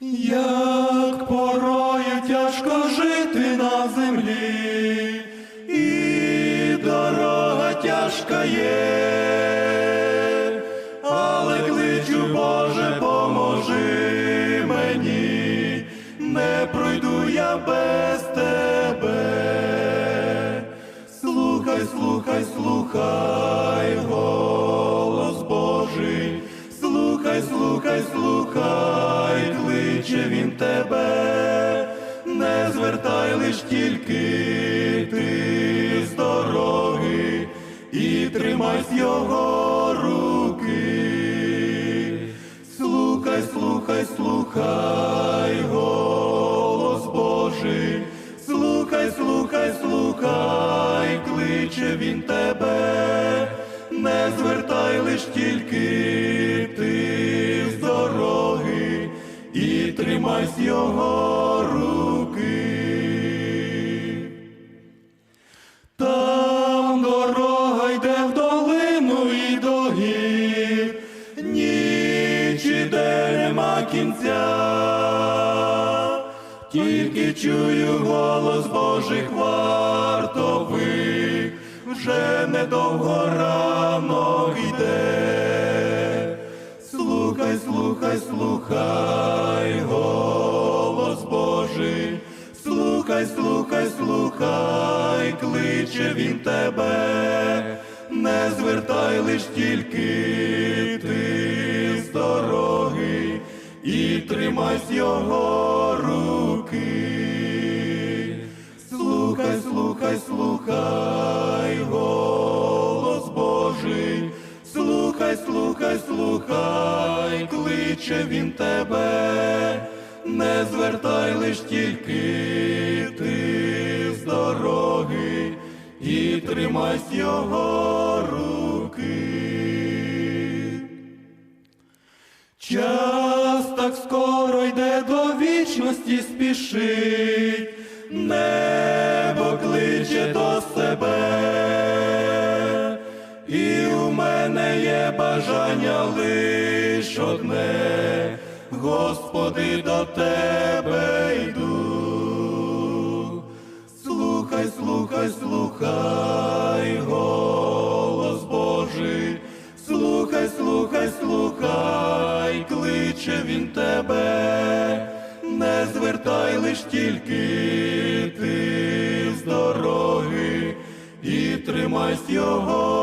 Як порою тяжко жити на землі, і дорога тяжка є, але кличу, Боже, поможи мені, не пройду я без тебе. Слухай, слухай, слухай, слухай, слухай, слухай, кличе він тебе, не звертай лиш тільки ти з дороги і тримайся його руки. Слухай, слухай, слухай, голос Божий, слухай, слухай, слухай, кличе він тебе, не звертай лиш тільки і його руки. Там дорога йде в долину і до гір, ніч іде нема кінця, тільки чую голос Божих вартових, вже недовго Слухай, слухай, слухай, голос Божий, слухай, слухай, слухай, кличе він тебе, не звертай лиш тільки ти з дороги і тримайся його слухай, слухай, кличе він тебе, не звертай лиш тільки ти з дороги і тримайся його руки. Час так скоро йде до вічності спішить, мене є бажання лиш одне, Господи, до тебе йду. Слухай, слухай, слухай, голос Божий, слухай, слухай, слухай, кличе він тебе, не звертай лиш тільки ти з дороги і тримайся його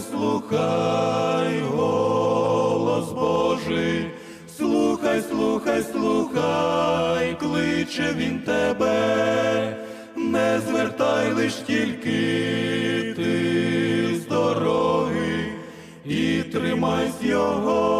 слухай, слухай, голос Божий, слухай, слухай, слухай, кличе він тебе, не звертай лиш тільки ти з дороги і тримайсь його